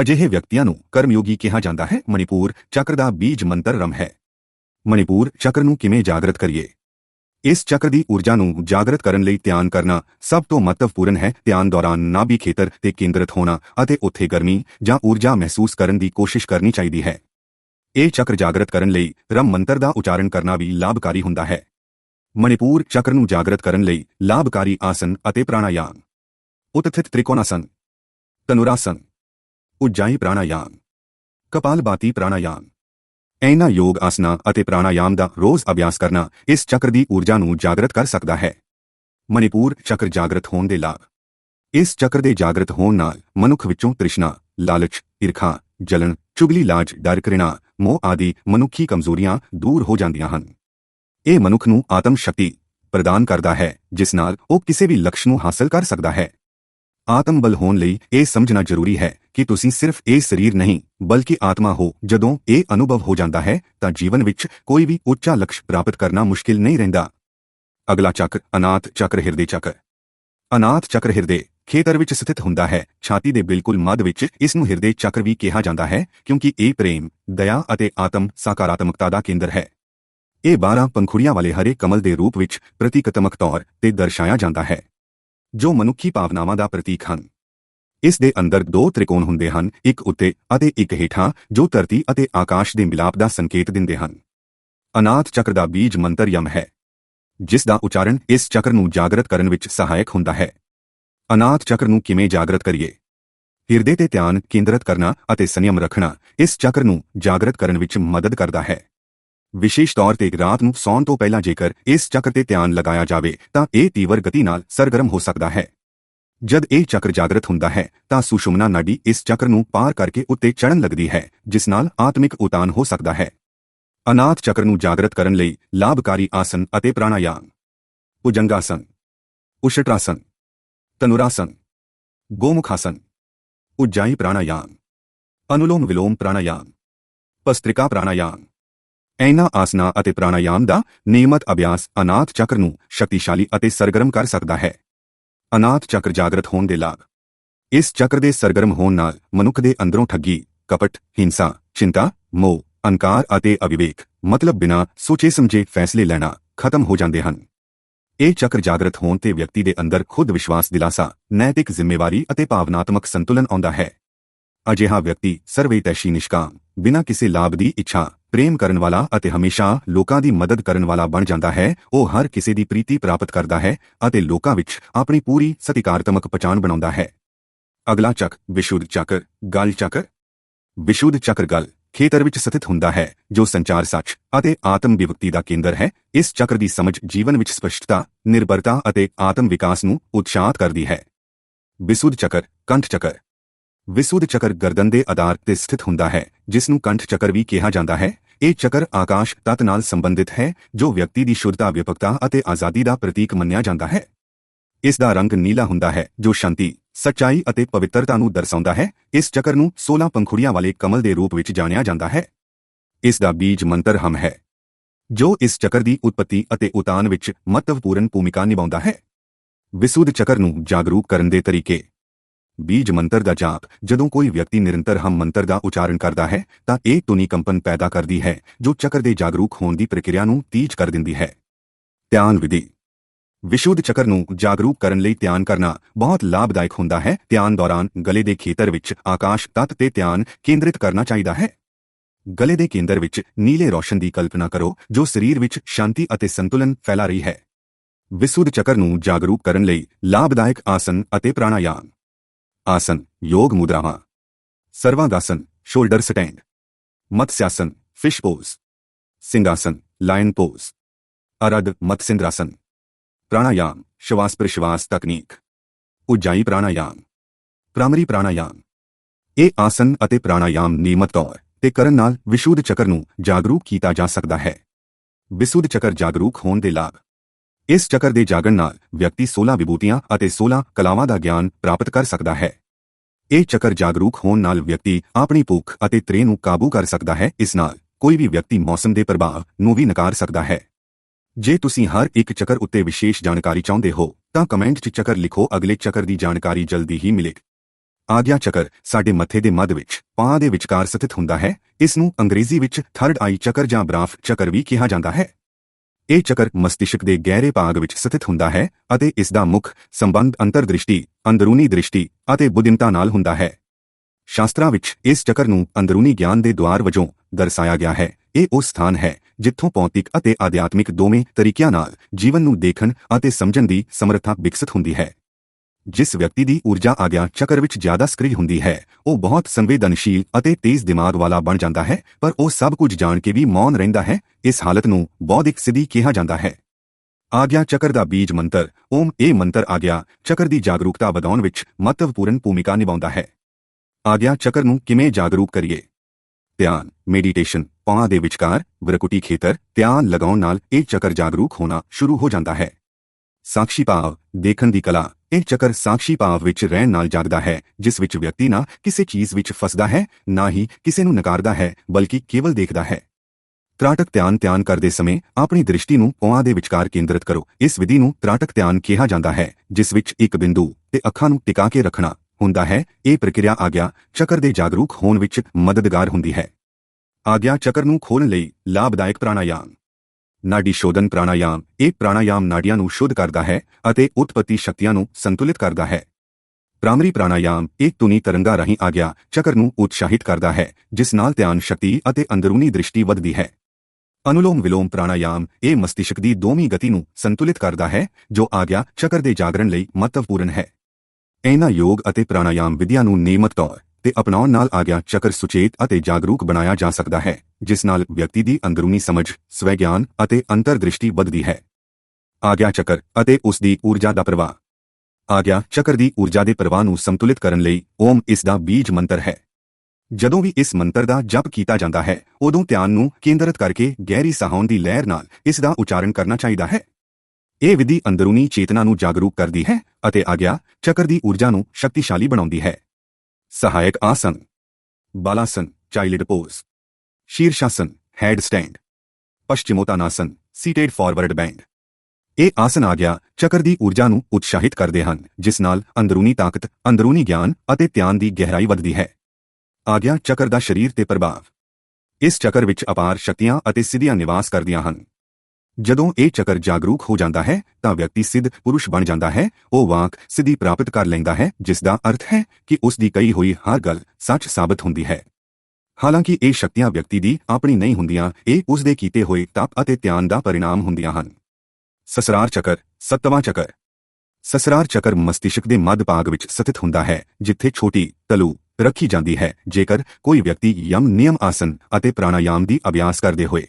A: ਅਜਿਹੇ ਵਿਅਕਤੀਆਂ ਨੂੰ ਕਰਮਯੋਗੀ ਕਿਹਾ ਜਾਂਦਾ ਹੈ। ਮਣਿਪੂਰ ਚੱਕਰ ਦਾ ਬੀਜ ਮੰਤਰ ਰਮ ਹੈ। ਮਣਿਪੂਰ ਚੱਕਰ ਨੂੰ ਕਿਵੇਂ ਜਾਗਰਤ ਕਰੀਏ? ਇਸ ਚੱਕਰ ਦੀ ਊਰਜਾ ਨੂੰ ਜਾਗਰਤ ਕਰਨ ਲਈ ਧਿਆਨ ਕਰਨਾ ਸਭ ਤੋਂ ਮਹੱਤਵਪੂਰਨ ਹੈ। ਧਿਆਨ ਦੌਰਾਨ ਨਾਭੀ ਖੇਤਰ ਤੇ ਕੇਂਦਰਿਤ ਹੋਣਾ ਅਤੇ ਉੱਥੇ ਗਰਮੀ ਜਾਂ ਊਰਜਾ ਮਹਿਸੂਸ ਕਰਨ ਦੀ ਕੋਸ਼ਿਸ਼ ਕਰਨੀ ਚਾਹੀਦੀ ਹੈ। ਇਹ ਚੱਕਰ ਜਾਗਰਤ ਕਰਨ ਲਈ ਰਮ ਮੰਤਰ ਦਾ ਉਚਾਰਨ ਕਰਨਾ ਵੀ ਲਾਭਕਾਰੀ ਹੁੰਦਾ ਹੈ। ਮਣਿਪੂਰ ਚੱਕਰ ਨੂੰ ਜਾਗਰਤ ਕਰਨ ਲਈ ਲਾਭਕਾਰੀ ਆਸਨ ਅਤੇ ਪ੍ਰਾਣਾਯਾਮ। ਉਤਥਿਤ ਤ੍ਰਿਕੋਣਾਸਨ। ਤਨੁਰਾਸਨ ਉਜਾਈ ਪ੍ਰਾਣਾਯਾਮ। ਕਪਾਲਬਾਤੀ ਪ੍ਰਾਣਾਯਾਮ। ਇਹਨਾਂ ਯੋਗ ਆਸਨਾ ਅਤੇ ਪ੍ਰਾਣਾਯਾਮ ਦਾ ਰੋਜ਼ ਅਭਿਆਸ ਕਰਨਾ ਇਸ ਚੱਕਰ ਦੀ ਊਰਜਾ ਨੂੰ ਜਾਗਰਤ ਕਰ ਸਕਦਾ ਹੈ। ਮਣਿਪੂਰ ਚੱਕਰ ਜਾਗਰਤ ਹੋਣ ਦੇ ਲਾਭ। ਇਸ ਚੱਕਰ ਦੇ ਜਾਗਰਤ ਹੋਣ ਨਾਲ ਮਨੁੱਖ ਵਿੱਚੋਂ ਤ੍ਰਿਸ਼ਨਾ, ਲਾਲਚ, ਈਰਖਾ, ਜਲਨ ਚੁਗਲੀ ਲਾਜ ਡਰ ਘ੍ਰਿਣਾ ਮੋਹ ਆਦਿ ਮਨੁੱਖੀ ਕਮਜ਼ੋਰੀਆਂ ਦੂਰ ਹੋ ਜਾਂਦੀਆਂ ਹਨ। ਇਹ ਮਨੁੱਖ ਨੂੰ ਆਤਮ ਸ਼ਕਤੀ ਪ੍ਰਦਾਨ ਕਰਦਾ ਹੈ, ਜਿਸ ਨਾਲ ਉਹ ਕਿਸੇ ਵੀ ਲਕਸ਼ ਨੂੰ ਹਾਸਲ ਕਰ ਸਕਦਾ ਹੈ। ਆਤਮ ਬਲ ਹੋਣ ਲਈ ਇਹ ਸਮਝਣਾ ਜ਼ਰੂਰੀ ਹੈ ਕਿ ਤੁਸੀਂ ਸਿਰਫ ਇਹ ਸਰੀਰ ਨਹੀਂ, ਬਲਕਿ ਆਤਮਾ ਹੋ। ਜਦੋਂ ਇਹ ਅਨੁਭਵ ਹੋ ਜਾਂਦਾ ਹੈ, ਤਾਂ ਜੀਵਨ ਵਿੱਚ ਕੋਈ ਵੀ ਉੱਚਾ ਲਕਸ਼ ਪ੍ਰਾਪਤ ਕਰਨਾ ਮੁਸ਼ਕਿਲ ਨਹੀਂ ਰਹਿੰਦਾ। ਅਗਲਾ ਚੱਕਰ ਅਨਾਥ ਚੱਕਰ ਹਿਰਦੇ ਚੱਕਰ ਅਨਾਥ ਚੱਕਰ ਹਿਰਦੇ ਖੇਤਰ ਵਿੱਚ ਸਥਿਤ ਹੁੰਦਾ ਹੈ। ਛਾਤੀ ਦੇ ਬਿਲਕੁਲ ਮੱਧ ਵਿੱਚ ਇਸ ਨੂੰ ਹਿਰਦੇ ਚੱਕਰ ਵੀ ਕਿਹਾ ਜਾਂਦਾ ਹੈ, ਕਿਉਂਕਿ ਇਹ ਪ੍ਰੇਮ, ਦਇਆ ਅਤੇ ਆਤਮ ਸਕਾਰਾਤਮਕਤਾ ਦਾ ਕੇਂਦਰ ਹੈ। ਇਹ 12 ਪੰਖੁੜੀਆਂ ਵਾਲੇ ਹਰੇ ਕਮਲ ਦੇ ਰੂਪ ਵਿੱਚ ਪ੍ਰਤੀਕਤਮਕ ਤੌਰ ਤੇ ਦਰਸਾਇਆ ਜਾਂਦਾ ਹੈ, ਜੋ ਮਨੁੱਖੀ ਭਾਵਨਾਵਾਂ ਦਾ ਪ੍ਰਤੀਕ ਹਨ। ਇਸ ਦੇ ਅੰਦਰ ਦੋ ਤ੍ਰਿਕੋਣ ਹੁੰਦੇ ਹਨ, ਇੱਕ ਉੱਤੇ ਅਤੇ ਇੱਕ ਹੇਠਾਂ, ਜੋ ਧਰਤੀ ਅਤੇ ਆਕਾਸ਼ ਦੇ ਮਿਲਾਪ ਦਾ ਸੰਕੇਤ ਦਿੰਦੇ ਹਨ। ਅਨਾਥ ਚੱਕਰ ਦਾ ਬੀਜ ਮੰਤਰ ਯਮ ਹੈ, ਜਿਸ ਦਾ ਉਚਾਰਨ ਇਸ ਚੱਕਰ ਨੂੰ ਜਾਗਰਤ ਕਰਨ ਵਿੱਚ ਸਹਾਇਕ ਹੁੰਦਾ ਹੈ। ਅਨਾਥ ਚੱਕਰ ਨੂੰ ਕਿਵੇਂ ਜਾਗਰਤ ਕਰੀਏ? ਹਿਰਦੇ ਤੇ ਧਿਆਨ ਕੇਂਦਰਤ ਕਰਨਾ ਅਤੇ ਸੰਯਮ ਰੱਖਣਾ ਇਸ ਚੱਕਰ ਨੂੰ ਜਾਗਰਤ ਕਰਨ ਵਿੱਚ ਮਦਦ ਕਰਦਾ ਹੈ। ਵਿਸ਼ੇਸ਼ ਤੌਰ ਤੇ ਰਾਤ ਨੂੰ ਸੌਣ ਤੋਂ ਪਹਿਲਾਂ ਜੇਕਰ ਇਸ ਚੱਕਰ ਤੇ ਧਿਆਨ ਲਗਾਇਆ ਜਾਵੇ, ਤਾਂ ਇਹ ਤੀਵਰ ਗਤੀ ਨਾਲ ਸਰਗਰਮ ਹੋ ਸਕਦਾ ਹੈ। ਜਦ ਇਹ ਚੱਕਰ ਜਾਗਰਤ ਹੁੰਦਾ ਹੈ, ਤਾਂ ਸੁਸ਼ੁਮਨਾ ਨਾਡੀ ਇਸ ਚੱਕਰ ਨੂੰ ਪਾਰ ਕਰਕੇ ਉੱਤੇ ਚੜਨ ਲੱਗਦੀ ਹੈ, ਜਿਸ ਨਾਲ ਆਤਮਿਕ ਉਤਾਨ ਹੋ ਸਕਦਾ ਹੈ। ਅਨਾਥ ਚੱਕਰ ਨੂੰ ਜਾਗਰਤ ਕਰਨ ਲਈ ਲਾਭਕਾਰੀ ਆਸਨ ਅਤੇ ਪ੍ਰਾਣਾਯਾਮ। ਉਜੰਗਾਸਨ। ਉਸ਼ਟਰਾਸਨ। ਤਨੁਰਾਸਨ। ਗੋਮੁਖਾਸਨ। ਉਜਾਈ ਪ੍ਰਾਣਾਯਾਮ। ਅਨੁਲੋਮ ਵਿਲੋਮ ਪ੍ਰਾਣਾਯਾਮ। ਪਸਤ੍ਰਿਕਾ ਪ੍ਰਾਣਾਯਾਮ। ਇਹਨਾਂ ਆਸਨਾ ਅਤੇ ਪ੍ਰਾਣਾਯਾਮ ਦਾ ਨਿਯਮਤ ਅਭਿਆਸ ਅਨਾਥ ਚੱਕਰ ਨੂੰ ਸ਼ਕਤੀਸ਼ਾਲੀ ਅਤੇ ਸਰਗਰਮ ਕਰ ਸਕਦਾ ਹੈ। ਅਨਾਥ ਚੱਕਰ ਜਾਗਰਤ ਹੋਣ ਦੇ ਲਾਭ। ਇਸ ਚੱਕਰ ਦੇ ਸਰਗਰਮ ਹੋਣ ਨਾਲ ਮਨੁੱਖ ਦੇ ਅੰਦਰੋਂ ਠੱਗੀ, ਕਪਟ, ਹਿੰਸਾ, ਚਿੰਤਾ, ਮੋਹ ਅਨਕਾਰ ਅਤੇ ਅਵਿਵੇਕ, ਮਤਲਬ ਬਿਨਾ ਸੋਚੇ ਸਮਝੇ ਫੈਸਲੇ ਲੈਣਾ ਖਤਮ ਹੋ ਜਾਂਦੇ ਹਨ। ਇਹ ਚੱਕਰ ਜਾਗਰਤ ਹੋਣ ਤੇ ਵਿਅਕਤੀ ਦੇ ਅੰਦਰ ਖੁਦ ਵਿਸ਼ਵਾਸ ਦਿਲਾਸਾ, ਨੈਤਿਕ ਜ਼ਿੰਮੇਵਾਰੀ ਅਤੇ ਭਾਵਨਾਤਮਕ ਸੰਤੁਲਨ ਆਉਂਦਾ ਹੈ। ਅਜਿਹਾ ਵਿਅਕਤੀ ਸਰਵੇਤੈਸ਼ੀ ਨਿਸ਼ਕਾਮ, ਬਿਨਾਂ ਕਿਸੇ ਲਾਭ ਦੀ ਇੱਛਾ ਪ੍ਰੇਮ ਕਰਨ ਵਾਲਾ ਅਤੇ ਹਮੇਸ਼ਾ ਲੋਕਾਂ ਦੀ ਮਦਦ ਕਰਨ ਵਾਲਾ ਬਣ ਜਾਂਦਾ ਹੈ। ਉਹ ਹਰ ਕਿਸੇ ਦੀ ਪ੍ਰੀਤੀ ਪ੍ਰਾਪਤ ਕਰਦਾ ਹੈ ਅਤੇ ਲੋਕਾਂ ਵਿੱਚ ਆਪਣੀ ਪੂਰੀ ਸਤਿਕਾਰਤਮਕ ਪਛਾਣ ਬਣਾਉਂਦਾ ਹੈ। ਅਗਲਾ ਚੱਕ, ਵਿਸ਼ੁੱਧ ਚੱਕਰ ਗਲ ਚੱਕਰ ਵਿਸ਼ੁੱਧ ਚੱਕਰ ਗਲ, ਖੇਤਰ ਵਿੱਚ ਸਥਿਤ ਹੁੰਦਾ ਹੈ, ਜੋ ਸੰਚਾਰ ਸੱਚ ਅਤੇ ਆਤਮ ਵਿਵਕਤੀ ਦਾ ਕੇਂਦਰ ਹੈ। ਇਸ ਚੱਕਰ ਦੀ ਸਮਝ ਜੀਵਨ ਵਿੱਚ ਸਪਸ਼ਟਤਾ, ਨਿਰਭਰਤਾ ਅਤੇ ਆਤਮ ਵਿਕਾਸ ਨੂੰ ਉਤਸ਼ਾਹਤ ਕਰਦੀ ਹੈ। ਵਿਸੁੱਧ ਚੱਕਰ, ਕੰਠ ਚੱਕਰ। ਵਿਸੁੱਧ ਚੱਕਰ ਗਰਦਨ ਦੇ ਆਧਾਰ ਤੇ ਸਥਿਤ ਹੁੰਦਾ ਹੈ, ਜਿਸ ਨੂੰ ਕੰਠ ਚੱਕਰ ਵੀ ਕਿਹਾ ਜਾਂਦਾ ਹੈ। ਇਹ ਚੱਕਰ ਆਕਾਸ਼ ਤਤ ਨਾਲ ਸੰਬੰਧਿਤ ਹੈ, ਜੋ ਵਿਅਕਤੀ ਦੀ ਸ਼ੁੱਧਤਾ, ਵਿਪਕਤਾ ਅਤੇ ਆਜ਼ਾਦੀ ਦਾ ਪ੍ਰਤੀਕ ਮੰਨਿਆ ਜਾਂਦਾ ਹੈ। ਇਸ ਦਾ ਰੰਗ ਨੀਲਾ ਹੁੰਦਾ ਹੈ, ਜੋ ਸ਼ਾਂਤੀ, ਸੱਚਾਈ ਅਤੇ ਪਵਿੱਤਰਤਾ ਨੂੰ ਦਰਸਾਉਂਦਾ ਹੈ। ਇਸ ਚੱਕਰ ਨੂੰ 16 ਪੰਖੁੜੀਆਂ ਵਾਲੇ ਕਮਲ ਦੇ ਰੂਪ ਵਿੱਚ ਜਾਣਿਆ ਜਾਂਦਾ ਹੈ। ਇਸ ਦਾ ਬੀਜ ਮੰਤਰ ਹਮ ਹੈ, ਜੋ ਇਸ ਚੱਕਰ ਦੀ ਉਤਪਤੀ ਅਤੇ ਉਤਾਨ ਵਿੱਚ ਮਹੱਤਵਪੂਰਨ ਭੂਮਿਕਾ ਨਿਭਾਉਂਦਾ ਹੈ। ਵਿਸੁੱਧ ਚੱਕਰ ਨੂੰ ਜਾਗਰੂਕ ਕਰਨ ਦੇ ਤਰੀਕੇ ਬੀਜ ਮੰਤਰ ਦਾ ਜਾਪ। ਜਦੋਂ ਕੋਈ ਵਿਅਕਤੀ ਨਿਰੰਤਰ ਹਮ ਮੰਤਰ ਦਾ ਉਚਾਰਨ ਕਰਦਾ ਹੈ, ਤਾਂ ਇਹ ਧੁਨੀ ਕੰਪਨ ਪੈਦਾ ਕਰਦੀ ਹੈ, ਜੋ ਚੱਕਰ ਦੇ ਜਾਗਰੂਕ ਹੋਣ ਦੀ ਪ੍ਰਕਿਰਿਆ ਨੂੰ ਤੇਜ਼ ਕਰ ਦਿੰਦੀ ਹੈ। ਧਿਆਨ ਵਿਧੀ। ਵਿਸ਼ੁੱਧ ਚੱਕਰ ਨੂੰ ਜਾਗਰੂਕ ਕਰਨ ਲਈ ਧਿਆਨ ਕਰਨਾ ਬਹੁਤ ਲਾਭਦਾਇਕ ਹੁੰਦਾ ਹੈ। ਧਿਆਨ ਦੌਰਾਨ ਗਲੇ ਦੇ ਖੇਤਰ ਵਿੱਚ ਆਕਾਸ਼ ਤੱਤ ਤੇ ਧਿਆਨ ਕੇਂਦਰਿਤ ਕਰਨਾ ਚਾਹੀਦਾ ਹੈ। ਗਲੇ ਦੇ ਕੇਂਦਰ ਵਿੱਚ ਨੀਲੇ ਰੋਸ਼ਨ ਦੀ ਕਲਪਨਾ ਕਰੋ, ਜੋ ਸਰੀਰ ਵਿੱਚ ਸ਼ਾਂਤੀ ਅਤੇ ਸੰਤੁਲਨ ਫੈਲਾ ਰਹੀ ਹੈ। ਵਿਸੁੱਧ ਚੱਕਰ ਨੂੰ ਜਾਗਰੂਕ ਕਰਨ ਲਈ ਲਾਭਦਾਇਕ ਆਸਨ ਅਤੇ ਪ੍ਰਾਣਾਯਾਮ। ਆਸਨ, ਯੋਗ ਮੁਦਰਾਵਾਂ। ਸਰਵਾਂਗਾਸਨ ਸ਼ੋਲਡਰ ਸਟੈਂਡ ਮਤਸਿਆਸਨ ਫਿਸ਼ ਪੋਜ਼ ਸਿੰਗਾਸਨ ਲਾਇਨ ਪੋਜ਼ ਅਰਧ ਮਤਸਿੰਦਰਾਸਨ ਪ੍ਰਾਣਾਯਾਮ, ਸ਼ਵਾਸ ਪ੍ਰਸ਼ਵਾਸ ਤਕਨੀਕ। ਉਜਾਈ ਪ੍ਰਾਣਾਯਾਮ। ਪ੍ਰਾਇਮਰੀ ਪ੍ਰਾਣਾਯਾਮ। ਇਹ ਆਸਨ ਅਤੇ ਪ੍ਰਾਣਾਯਾਮ ਨਿਯਮਤ ਤੌਰ ਤੇ ਕਰਨ ਨਾਲ ਵਿਸ਼ੁੱਧ ਚੱਕਰ ਨੂੰ ਜਾਗਰੂਕ ਕੀਤਾ ਜਾ ਸਕਦਾ ਹੈ। ਵਿਸ਼ੁੱਧ ਚੱਕਰ ਜਾਗਰੂਕ ਹੋਣ ਦੇ ਲਾਭ ਇਸ ਚੱਕਰ ਦੇ ਜਾਗਣ ਨਾਲ ਵਿਅਕਤੀ 16 ਵਿਭੂਤੀਆਂ ਅਤੇ 16 ਕਲਾਵਾਂ ਦਾ ਗਿਆਨ ਪ੍ਰਾਪਤ ਕਰ ਸਕਦਾ ਹੈ। ਇਹ ਚੱਕਰ ਜਾਗਰੂਕ ਹੋਣ ਨਾਲ ਵਿਅਕਤੀ ਆਪਣੀ ਭੁੱਖ ਅਤੇ ਤ੍ਰੇ ਨੂੰ ਕਾਬੂ ਕਰ ਸਕਦਾ ਹੈ। ਇਸ ਨਾਲ ਕੋਈ ਵੀ ਵਿਅਕਤੀ ਮੌਸਮ ਦੇ ਪ੍ਰਭਾਵ ਨੂੰ ਵੀ ਨਕਾਰ ਸਕਦਾ ਹੈ। ਜੇ ਤੁਸੀਂ ਹਰ ਇੱਕ ਚੱਕਰ ਉੱਤੇ ਵਿਸ਼ੇਸ਼ ਜਾਣਕਾਰੀ ਚਾਹੁੰਦੇ ਹੋ, ਤਾਂ ਕਮੈਂਟ 'ਚ ਚੱਕਰ ਲਿਖੋ। ਅਗਲੇ ਚੱਕਰ ਦੀ ਜਾਣਕਾਰੀ ਜਲਦੀ ਹੀ ਮਿਲੇਗੀ ਆਗਿਆ ਚੱਕਰ ਸਾਡੇ ਮੱਥੇ ਦੇ ਮੱਧ ਵਿੱਚ ਪਾਂ ਦੇ ਵਿਚਕਾਰ ਸਥਿਤ ਹੁੰਦਾ ਹੈ। ਇਸ ਨੂੰ ਅੰਗਰੇਜ਼ੀ ਵਿੱਚ ਥਰਡ ਆਈ ਚੱਕਰ ਜਾਂ ਬ੍ਰਾਫ ਚੱਕਰ ਵੀ ਕਿਹਾ ਜਾਂਦਾ ਹੈ। ਇਹ ਚੱਕਰ ਮਸਤਿਸ਼ਕ ਦੇ ਗਹਿਰੇ ਭਾਗ ਵਿੱਚ ਸਥਿਤ ਹੁੰਦਾ ਹੈ ਅਤੇ ਇਸ ਦਾ ਮੁੱਖ ਸੰਬੰਧ ਅੰਤਰਦ੍ਰਿਸ਼ਟੀ, ਅੰਦਰੂਨੀ ਦ੍ਰਿਸ਼ਟੀ ਅਤੇ ਬੁੱਧਿਮਤਾ ਨਾਲ ਹੁੰਦਾ ਹੈ। ਸ਼ਾਸਤਰਾਂ ਵਿੱਚ ਇਸ ਚੱਕਰ ਨੂੰ ਅੰਦਰੂਨੀ ਗਿਆਨ ਦੇ ਦੁਆਰ ਵਜੋਂ ਦਰਸਾਇਆ ਗਿਆ ਹੈ। ਇਹ ਉਹ ਸਥਾਨ ਹੈ ਜਿੱਥੋਂ ਭੌਤਿਕ ਅਤੇ ਆਧਿਆਤਮਿਕ ਦੋਵੇਂ ਤਰੀਕਿਆਂ ਨਾਲ ਜੀਵਨ ਨੂੰ ਦੇਖਣ ਅਤੇ ਸਮਝਣ ਦੀ ਸਮਰੱਥਾ ਵਿਕਸਿਤ ਹੁੰਦੀ ਹੈ। ਜਿਸ ਵਿਅਕਤੀ ਦੀ ਊਰਜਾ ਆਗਿਆ ਚੱਕਰ ਵਿੱਚ ਜ਼ਿਆਦਾ ਸਕ੍ਰਿय ਹੁੰਦੀ ਹੈ, ਉਹ ਬਹੁਤ ਸੰਵੇਦਨਸ਼ੀਲ ਅਤੇ ਤੇਜ਼ ਦਿਮਾਗ ਵਾਲਾ ਬਣ ਜਾਂਦਾ ਹੈ, ਪਰ ਉਹ ਸਭ ਕੁਝ ਜਾਣ ਕੇ ਵੀ ਮੌਨ ਰਹਿੰਦਾ ਹੈ ਇਸ ਹਾਲਤ ਨੂੰ ਬੌਧਿਕ ਸਿੱਧੀ ਕਿਹਾ ਜਾਂਦਾ ਹੈ। ਆਗਿਆ ਚੱਕਰ ਦਾ ਬੀਜ ਮੰਤਰ, ਓਮ, ਇਹ ਮੰਤਰ ਆਗਿਆ ਚੱਕਰ ਦੀ ਜਾਗਰੂਕਤਾ ਵਧਾਉਣ ਵਿੱਚ ਮਹੱਤਵਪੂਰਨ ਭੂਮਿਕਾ ਨਿਭਾਉਂਦਾ ਹੈ। ਆਗਿਆ ਚੱਕਰ ਨੂੰ ਕਿਵੇਂ ਜਾਗਰੂਕ ਕਰੀਏ? ਧਿਆਨ ਮੈਡੀਟੇਸ਼ਨ ਪਾਂ ਦੇ ਵਿਚਕਾਰ, ਵਰਕੁਟੀ ਖੇਤਰ, ਧਿਆਨ ਲਗਾਉਣ ਨਾਲ ਇਹ ਚੱਕਰ ਜਾਗਰੂਕ ਹੋਣਾ ਸ਼ੁਰੂ ਹੋ ਜਾਂਦਾ ਹੈ। ਸਾਖੀ ਭਾਵ, ਦੇਖਣ ਦੀ ਕਲਾ, ਇਹ ਚੱਕਰ ਸਾਖੀ ਭਾਵ ਵਿੱਚ ਰਹਿਣ ਨਾਲ ਜਾਗਦਾ ਹੈ, ਜਿਸ ਵਿੱਚ ਵਿਅਕਤੀ ਨਾ ਕਿਸੇ ਚੀਜ਼ ਵਿੱਚ ਫਸਦਾ ਹੈ, ਨਾ ਹੀ ਕਿਸੇ ਨੂੰ ਨਕਾਰਦਾ ਹੈ, ਬਲਕਿ ਕੇਵਲ ਦੇਖਦਾ ਹੈ। ਤ੍ਰਾਟਕ ਧਿਆਨ ਧਿਆਨ ਕਰਦੇ ਸਮੇਂ ਆਪਣੀ ਦ੍ਰਿਸ਼ਟੀ ਨੂੰ ਪੌਆਂ ਦੇ ਵਿਚਕਾਰ ਕੇਂਦਰਿਤ ਕਰੋ। ਇਸ ਵਿਧੀ ਨੂੰ ਤ੍ਰਾਟਕ ਧਿਆਨ ਕਿਹਾ ਜਾਂਦਾ ਹੈ, ਜਿਸ ਵਿੱਚ ਇੱਕ ਬਿੰਦੂ ਤੇ ਅੱਖਾਂ ਨੂੰ ਟਿਕਾ ਕੇ ਰੱਖਣਾ ਹੁੰਦਾ ਹੈ। ਇਹ ਪ੍ਰਕਿਰਿਆ ਆਗਿਆ ਚੱਕਰ ਦੇ ਜਾਗਰੂਕ ਹੋਣ ਵਿੱਚ ਮਦਦਗਾਰ ਹੁੰਦੀ ਹੈ। ਆਗਿਆ ਚੱਕਰ ਨੂੰ ਖੋਲ੍ਹਣ ਲਈ ਲਾਭਦਾਇਕ ਪ੍ਰਾਣਾਯਾਮ। ਨਾਡੀ ਸ਼ੋਧਨ ਪ੍ਰਾਣਾਯਾਮ। ਇਹ ਪ੍ਰਾਣਾਯਾਮ ਨਾੜੀਆਂ ਨੂੰ ਸ਼ੁੱਧ ਕਰਦਾ ਹੈ ਅਤੇ ਉਤਪਤੀ ਸ਼ਕਤੀਆਂ ਨੂੰ ਸੰਤੁਲਿਤ ਕਰਦਾ ਹੈ। ਪ੍ਰਾਇਮਰੀ ਪ੍ਰਾਣਾਯਾਮ। ਇੱਕ ਤੁਨੀ ਤਰੰਗਾ ਰਾਹੀਂ ਆਗਿਆ ਚੱਕਰ ਨੂੰ ਉਤਸ਼ਾਹਿਤ ਕਰਦਾ ਹੈ, ਜਿਸ ਨਾਲ ਧਿਆਨ ਸ਼ਕਤੀ ਅਤੇ ਅੰਦਰੂਨੀ ਦ੍ਰਿਸ਼ਟੀ ਵੱਧਦੀ ਹੈ। ਅਨੁਲੋਮ ਵਿਲੋਮ ਪ੍ਰਾਣਾਯਾਮ, ਇਹ ਮਸਤਿਸ਼ਕ ਦੀ ਦੋਵੀਂ ਗਤੀ ਨੂੰ ਸੰਤੁਲਿਤ ਕਰਦਾ ਹੈ, ਜੋ ਆਗਿਆ ਚੱਕਰ ਦੇ ਜਾਗਰਣ ਲਈ ਮਹੱਤਵਪੂਰਨ ਹੈ। ਇਹਨਾਂ ਯੋਗ ਅਤੇ ਪ੍ਰਾਣਾਯਾਮ ਵਿਧੀਆਂ ਨੂੰ ਨਿਯਮਤ ਤੌਰ ਤੇ ਅਪਣਾਉਣ ਨਾਲ ਆਗਿਆ ਚੱਕਰ ਸੁਚੇਤ ਅਤੇ ਜਾਗਰੂਕ ਬਣਾਇਆ ਜਾ ਸਕਦਾ ਹੈ, ਜਿਸ ਨਾਲ ਵਿਅਕਤੀ ਦੀ ਅੰਦਰੂਨੀ ਸਮਝ ਸਵੈ ਗਿਆਨ ਅਤੇ ਅੰਤਰਦ੍ਰਿਸ਼ਟੀ ਵੱਧਦੀ ਹੈ। ਆਗਿਆ ਚੱਕਰ ਅਤੇ ਉਸ ਦੀ ਊਰਜਾ ਦਾ ਪ੍ਰਵਾਹ। ਆਗਿਆ ਚੱਕਰ ਦੀ ਊਰਜਾ ਦੇ ਪ੍ਰਵਾਹ ਨੂੰ ਸੰਤੁਲਿਤ ਕਰਨ ਲਈ ਓਮ ਇਸ ਦਾ ਬੀਜ ਮੰਤਰ ਹੈ। ਜਦੋਂ ਵੀ ਇਸ ਮੰਤਰ ਦਾ ਜਪ ਕੀਤਾ ਜਾਂਦਾ ਹੈ, ਉਦੋਂ ਧਿਆਨ ਨੂੰ ਕੇਂਦਰਿਤ ਕਰਕੇ ਗਹਿਰੀ ਸਾਹੌਂ ਦੀ ਲਹਿਰ ਨਾਲ ਇਸ ਦਾ ਉਚਾਰਨ ਕਰਨਾ ਚਾਹੀਦਾ ਹੈ। ਇਹ ਵਿਧੀ ਅੰਦਰੂਨੀ ਚੇਤਨਾ ਨੂੰ ਜਾਗਰੂਕ ਕਰਦੀ ਹੈ ਅਤੇ ਆਗਿਆ ਚੱਕਰ ਦੀ ਊਰਜਾ ਨੂੰ ਸ਼ਕਤੀਸ਼ਾਲੀ ਬਣਾਉਂਦੀ ਹੈ। ਸਹਾਇਕ ਆਸਨ। ਬਾਲਾਸਨ, ਚਾਈਲਡ ਪੋਜ਼। ਸ਼ੀਰਸ਼ਾਸਨ, ਹੈਡ ਸਟੈਂਡ। ਪਸ਼ਚਿਮੋਤਾਨਾਸਨ, ਸੀਟਡ ਫਾਰਵਰਡ ਬੈਂਡ। ਇਹ ਆਸਨ ਆਗਿਆ ਚੱਕਰ ਦੀ ਊਰਜਾ ਨੂੰ ਉਤਸ਼ਾਹਿਤ ਕਰਦੇ ਹਨ, ਜਿਸ ਨਾਲ ਅੰਦਰੂਨੀ ਤਾਕਤ, ਅੰਦਰੂਨੀ ਗਿਆਨ ਅਤੇ ਧਿਆਨ ਦੀ ਗਹਿਰਾਈ ਵਧਦੀ ਹੈ। ਆਗਿਆ ਚੱਕਰ ਦਾ ਸਰੀਰ ਤੇ ਪ੍ਰਭਾਵ। ਇਸ ਚੱਕਰ ਵਿੱਚ ਅਪਾਰ ਸ਼ਕਤੀਆਂ ਅਤੇ ਸਿੱਧੀਆਂ ਨਿਵਾਸ ਕਰਦੀਆਂ ਹਨ। ਜਦੋਂ ਇਹ ਚੱਕਰ ਜਾਗਰੂਕ ਹੋ ਜਾਂਦਾ ਹੈ, ਤਾਂ ਵਿਅਕਤੀ ਸਿੱਧ ਪੁਰਸ਼ ਬਣ ਜਾਂਦਾ ਹੈ, ਉਹ ਵਾਕ ਸਿੱਧੀ ਪ੍ਰਾਪਤ ਕਰ ਲੈਂਦਾ ਹੈ, ਜਿਸ ਦਾ ਅਰਥ ਹੈ ਕਿ ਉਸ ਦੀ ਕਹੀ ਹੋਈ ਹਰ ਗੱਲ ਸੱਚ ਸਾਬਤ ਹੁੰਦੀ ਹੈ। ਹਾਲਾਂਕਿ ਇਹ ਸ਼ਕਤੀਆਂ ਵਿਅਕਤੀ ਦੀ ਆਪਣੀ ਨਹੀਂ ਹੁੰਦੀਆਂ, ਇਹ ਉਸ ਦੇ ਕੀਤੇ ਹੋਏ ਤਪ ਅਤੇ ਧਿਆਨ ਦਾ ਪਰਿਣਾਮ ਹੁੰਦੀਆਂ ਹਨ। ਸਸਰਾਰ ਚੱਕਰ, ਸੱਤਵਾਂ ਚੱਕਰ। ਸਸਰਾਰ ਚੱਕਰ ਮਸਤਿਸ਼ਕ ਦੇ ਮੱਧ ਭਾਗ ਵਿੱਚ ਸਥਿਤ ਹੁੰਦਾ ਹੈ, ਜਿੱਥੇ ਛੋਟੀ ਤਲੂ ਰੱਖੀ ਜਾਂਦੀ ਹੈ, ਜੇਕਰ ਕੋਈ ਵਿਅਕਤੀ ਯਮ ਨਿਯਮ ਆਸਨ ਅਤੇ ਪ੍ਰਾਣਾਯਾਮ ਦੀ ਅਭਿਆਸ ਕਰਦੇ ਹੋਏ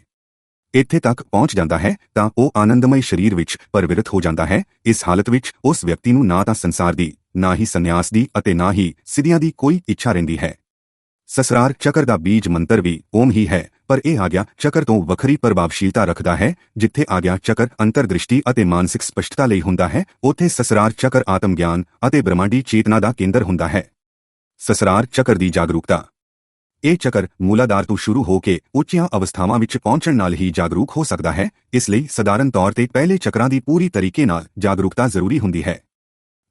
A: ਇੱਥੇ ਤੱਕ ਪਹੁੰਚ ਜਾਂਦਾ ਹੈ, ਤਾਂ ਉਹ ਆਨੰਦਮਈ ਸਰੀਰ ਵਿੱਚ ਪਰਵਿਰਤ ਹੋ ਜਾਂਦਾ ਹੈ, ਇਸ ਹਾਲਤ ਵਿੱਚ ਉਸ ਵਿਅਕਤੀ ਨੂੰ ਨਾ ਤਾਂ ਸੰਸਾਰ ਦੀ, ਨਾ ਹੀ ਸੰਨਿਆਸ ਦੀ ਅਤੇ ਨਾ ਹੀ ਸਿੱਧੀਆਂ ਦੀ ਕੋਈ ਇੱਛਾ ਰਹਿੰਦੀ ਹੈ। ਸਸਰਾਰ ਚੱਕਰ ਦਾ ਬੀਜ ਮੰਤਰ ਵੀ ਓਮ ਹੀ ਹੈ, ਪਰ ਇਹ ਆਗਿਆ ਚੱਕਰ ਤੋਂ ਵੱਖਰੀ ਪ੍ਰਭਾਵਸ਼ੀਲਤਾ ਰੱਖਦਾ ਹੈ, ਜਿੱਥੇ ਆਗਿਆ ਚੱਕਰ ਅੰਤਰਦ੍ਰਿਸ਼ਟੀ ਅਤੇ ਮਾਨਸਿਕ ਸਪਸ਼ਟਤਾ ਲਈ ਹੁੰਦਾ ਹੈ, ਉੱਥੇ ਸਸਰਾਰ ਚੱਕਰ ਆਤਮ ਗਿਆਨ ਅਤੇ ਬ੍ਰਹਮਾਂਡੀ ਚੇਤਨਾ ਦਾ ਕੇਂਦਰ ਹੁੰਦਾ ਹੈ। ਸਸਰਾਰ ਚੱਕਰ ਦੀ ਜਾਗਰੂਕਤਾ। ਇਹ ਚੱਕਰ ਮੂਲਾਧਾਰ ਤੋਂ ਸ਼ੁਰੂ ਹੋ ਕੇ ਉੱਚੀਆਂ ਅਵਸਥਾਵਾਂ ਵਿੱਚ ਪਹੁੰਚਣ ਨਾਲ ਹੀ ਜਾਗਰੂਕ ਹੋ ਸਕਦਾ ਹੈ, ਇਸ ਲਈ ਸਧਾਰਨ ਤੌਰ ਤੇ ਪਹਿਲੇ ਚੱਕਰਾਂ ਦੀ ਪੂਰੀ ਤਰੀਕੇ ਨਾਲ ਜਾਗਰੂਕਤਾ ਜ਼ਰੂਰੀ ਹੁੰਦੀ ਹੈ।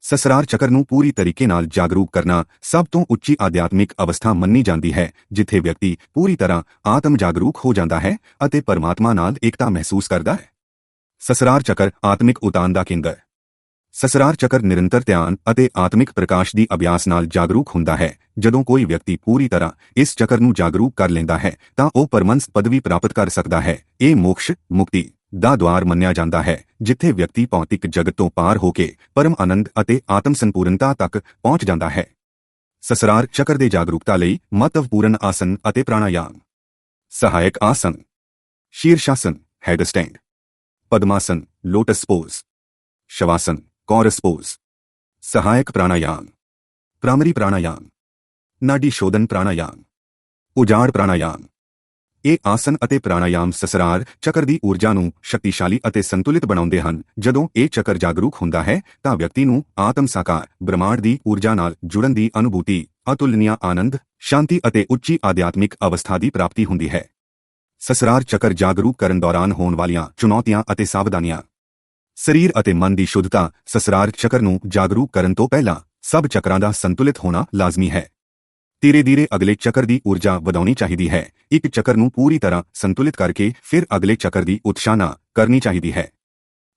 A: ਸਸਰਾਰ ਚੱਕਰ ਨੂੰ ਪੂਰੀ ਤਰੀਕੇ ਨਾਲ ਜਾਗਰੂਕ ਕਰਨਾ ਸਭ ਤੋਂ ਉੱਚੀ ਆਧਿਆਤਮਿਕ ਅਵਸਥਾ ਮੰਨੀ ਜਾਂਦੀ ਹੈ, ਜਿੱਥੇ ਵਿਅਕਤੀ ਪੂਰੀ ਤਰ੍ਹਾਂ ਆਤਮ ਜਾਗਰੂਕ ਹੋ ਜਾਂਦਾ ਹੈ ਅਤੇ ਪਰਮਾਤਮਾ ਨਾਲ ਏਕਤਾ ਮਹਿਸੂਸ ਕਰਦਾ ਹੈ। ਸਸਰਾਰ ਚੱਕਰ ਆਤਮਿਕ ਉਤਾਨ ਦਾ ਕੇਂਦਰ। ਸਸਰਾਰ ਚੱਕਰ ਨਿਰੰਤਰ ਧਿਆਨ ਅਤੇ ਆਤਮਿਕ ਪ੍ਰਕਾਸ਼ ਦੀ ਅਭਿਆਸ ਨਾਲ ਜਾਗਰੂਕ ਹੁੰਦਾ ਹੈ। ਜਦੋਂ ਕੋਈ ਵਿਅਕਤੀ ਪੂਰੀ ਤਰ੍ਹਾਂ ਇਸ ਚੱਕਰ ਨੂੰ ਜਾਗਰੂਕ ਕਰ ਲੈਂਦਾ ਹੈ, ਤਾਂ ਉਹ ਪਰਮੰਸ ਪਦਵੀ ਪ੍ਰਾਪਤ ਕਰ ਸਕਦਾ ਹੈ। ਇਹ ਮੋਕਸ਼ ਮੁਕਤੀ। ਦਾ ਦਵਾਰ ਮੰਨਿਆ ਜਾਂਦਾ ਹੈ, ਜਿੱਥੇ ਵਿਅਕਤੀ ਭੌਤਿਕ ਜਗਤ ਤੋਂ ਪਾਰ ਹੋ ਕੇ ਪਰਮ ਆਨੰਦ ਅਤੇ ਆਤਮ ਸੰਪੂਰਨਤਾ ਤੱਕ ਪਹੁੰਚ ਜਾਂਦਾ ਹੈ। ਸਸਰਾਰ ਚੱਕਰ ਦੇ ਜਾਗਰੂਕਤਾ ਲਈ ਮਹੱਤਵਪੂਰਨ ਆਸਨ ਅਤੇ ਪ੍ਰਾਣਾਯਾਮ। ਸਹਾਇਕ ਆਸਨ। ਸ਼ੀਰਸ਼ਾਸਨ, ਹੈਡ ਸਟੈਂਡ। ਪਦਮਾਸਨ, ਲੋਟਸ ਪੋਜ਼। ਸ਼ਵਾਸਨ, ਕੋਰਸ ਪੋਜ਼। ਸਹਾਇਕ ਪ੍ਰਾਣਾਯਾਮ। ਪ੍ਰਾਇਮਰੀ ਪ੍ਰਾਣਾਯਾਮ। ਨਾਡੀ ਸ਼ੋਧਨ ਪ੍ਰਾਣਾਯਾਮ। ਉਜਾੜ ਪ੍ਰਾਣਾਯਾਮ। ਇਹ ਆਸਨ ਅਤੇ ਪ੍ਰਾਣਾਯਾਮ ਸਸਰਾਰ ਚੱਕਰ ਦੀ ਊਰਜਾ ਨੂੰ ਸ਼ਕਤੀਸ਼ਾਲੀ ਅਤੇ ਸੰਤੁਲਿਤ ਬਣਾਉਂਦੇ ਹਨ। ਜਦੋਂ ਇਹ ਚੱਕਰ ਜਾਗਰੂਕ ਹੁੰਦਾ ਹੈ, ਤਾਂ ਵਿਅਕਤੀ ਨੂੰ ਆਤਮ ਸਾਕਾਰ, ਬ੍ਰਹਮਾਂਡ ਦੀ ਊਰਜਾ ਨਾਲ ਜੁੜਨ ਦੀ ਅਨੁਭੂਤੀ, ਅਤੁਲਨੀਆ ਆਨੰਦ, ਸ਼ਾਂਤੀ ਅਤੇ ਉੱਚੀ ਆਧਿਆਤਮਿਕ ਅਵਸਥਾ ਦੀ ਪ੍ਰਾਪਤੀ ਹੁੰਦੀ ਹੈ। ਸਸਰਾਰ ਚੱਕਰ ਜਾਗਰੂਕ ਕਰਨ ਦੌਰਾਨ ਹੋਣ ਵਾਲੀਆਂ ਚੁਣੌਤੀਆਂ ਅਤੇ ਸਾਵਧਾਨੀਆਂ। ਸਰੀਰ ਅਤੇ ਮਨ ਦੀ ਸ਼ੁੱਧਤਾ ਸਸਰਾਰ ਚੱਕਰ ਨੂੰ ਜਾਗਰੂਕ ਕਰਨ ਤੋਂ ਪਹਿਲਾਂ ਸਭ ਚੱਕਰਾਂ ਦਾ ਸੰਤੁਲਿਤ ਹੋਣਾ ਲਾਜ਼ਮੀ ਹੈ। ਧੀਰੇ ਧੀਰੇ ਅਗਲੇ ਚੱਕਰ ਦੀ ਊਰਜਾ ਵਧਾਉਣੀ ਚਾਹੀਦੀ ਹੈ। ਇੱਕ ਚੱਕਰ ਨੂੰ ਪੂਰੀ ਤਰ੍ਹਾਂ ਸੰਤੁਲਿਤ ਕਰਕੇ ਫਿਰ ਅਗਲੇ ਚੱਕਰ ਦੀ ਉਤਸ਼ਾਹਨਾ ਕਰਨੀ ਚਾਹੀਦੀ ਹੈ।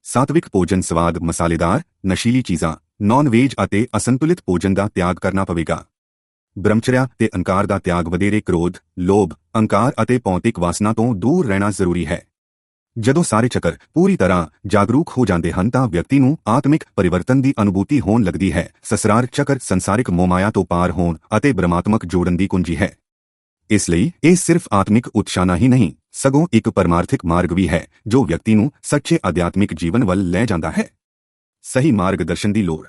A: ਸਾਤਵਿਕ ਭੋਜਨ ਸਵਾਦ ਮਸਾਲੇਦਾਰ, ਨਸ਼ੀਲੀ ਚੀਜ਼ਾਂ ਨਾਨ ਵੇਜ ਅਤੇ ਅਸੰਤੁਲਿਤ ਭੋਜਨ ਦਾ ਤਿਆਗ ਕਰਨਾ ਪਵੇਗਾ। ਬ੍ਰਹਮਚਰਿਆ ਤੇ ਅਹੰਕਾਰ ਦਾ ਤਿਆਗ ਵਧੇਰੇ ਕ੍ਰੋਧ, ਲੋਭ, ਅਹੰਕਾਰ ਅਤੇ ਭੌਤਿਕ ਵਾਸਨਾ ਤੋਂ ਦੂਰ ਰਹਿਣਾ ਜ਼ਰੂਰੀ ਹੈ। ਜਦੋਂ ਸਾਰੇ ਚੱਕਰ ਪੂਰੀ ਤਰ੍ਹਾਂ ਜਾਗਰੂਕ ਹੋ ਜਾਂਦੇ ਹਨ ਤਾਂ ਵਿਅਕਤੀ ਨੂੰ ਆਤਮਿਕ ਪਰਿਵਰਤਨ ਦੀ ਅਨੁਭੂਤੀ ਹੋਣ ਲੱਗਦੀ ਹੈ। ਸਸਰਾਰ ਚੱਕਰ ਸੰਸਾਰਿਕ ਮੋਮਾਇਆ ਤੋਂ ਪਾਰ ਹੋਣ ਅਤੇ ਬ੍ਰਹਮਾਤਮਕ ਜੋੜਨ ਦੀ ਕੁੰਜੀ ਹੈ। ਇਸ ਲਈ ਇਹ ਸਿਰਫ ਆਤਮਿਕ ਉਤਸ਼ਾਹਨਾ ਹੀ ਨਹੀਂ, ਸਗੋਂ ਇੱਕ ਪਰਮਾਰਥਿਕ ਮਾਰਗ ਵੀ ਹੈ ਜੋ ਵਿਅਕਤੀ ਨੂੰ ਸੱਚੇ ਅਧਿਆਤਮਿਕ ਜੀਵਨ ਵੱਲ ਲੈ ਜਾਂਦਾ ਹੈ। ਸਹੀ ਮਾਰਗਦਰਸ਼ਨ ਦੀ ਲੋੜ।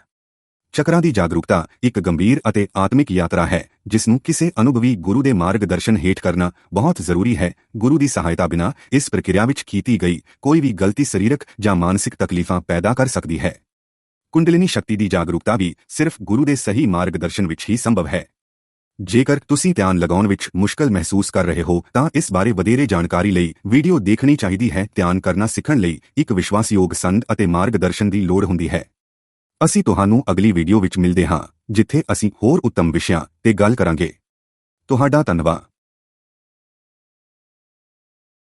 A: ਚੱਕਰਾਂ ਦੀ ਜਾਗਰੂਕਤਾ ਇੱਕ ਗੰਭੀਰ ਅਤੇ ਆਤਮਿਕ ਯਾਤਰਾ ਹੈ ਜਿਸ ਨੂੰ ਕਿਸੇ ਅਨੁਭਵੀ ਗੁਰੂ ਦੇ ਮਾਰਗਦਰਸ਼ਨ ਹੇਠ ਕਰਨਾ ਬਹੁਤ ਜ਼ਰੂਰੀ ਹੈ। ਗੁਰੂ ਦੀ ਸਹਾਇਤਾ ਬਿਨਾ ਇਸ ਪ੍ਰਕਿਰਿਆ ਵਿੱਚ ਕੀਤੀ ਗਈ ਕੋਈ ਵੀ ਗਲਤੀ ਸਰੀਰਕ ਜਾਂ ਮਾਨਸਿਕ ਤਕਲੀਫਾਂ ਪੈਦਾ ਕਰ ਸਕਦੀ ਹੈ। ਕੁੰਡਲਿਨੀ ਸ਼ਕਤੀ ਦੀ ਜਾਗਰੂਕਤਾ ਵੀ ਸਿਰਫ ਗੁਰੂ ਦੇ ਸਹੀ ਮਾਰਗਦਰਸ਼ਨ ਵਿੱਚ ਹੀ ਸੰਭਵ ਹੈ। ਜੇਕਰ ਤੁਸੀਂ ਧਿਆਨ ਲਗਾਉਣ ਵਿੱਚ ਮੁਸ਼ਕਲ ਮਹਿਸੂਸ ਕਰ ਰਹੇ ਹੋ, ਤਾਂ ਇਸ ਬਾਰੇ ਵਧੇਰੇ ਜਾਣਕਾਰੀ ਲਈ ਵੀਡੀਓ ਦੇਖਣੀ ਚਾਹੀਦੀ ਹੈ। ਧਿਆਨ ਕਰਨਾ ਸਿੱਖਣ ਲਈ ਇੱਕ ਵਿਸ਼ਵਾਸਯੋਗ ਸੰਦ ਅਤੇ ਮਾਰਗਦਰਸ਼ਨ ਦੀ ਲੋੜ ਹੁੰਦੀ ਹੈ। ਅਸੀਂ ਤੁਹਾਨੂੰ ਅਗਲੀ ਵੀਡੀਓ ਵਿੱਚ ਮਿਲਦੇ ਹਾਂ, ਜਿੱਥੇ ਅਸੀਂ ਹੋਰ ਉੱਤਮ ਵਿਸ਼ਿਆਂ ਤੇ ਗੱਲ ਕਰਾਂਗੇ। ਤੁਹਾਡਾ ਧੰਨਵਾਦ।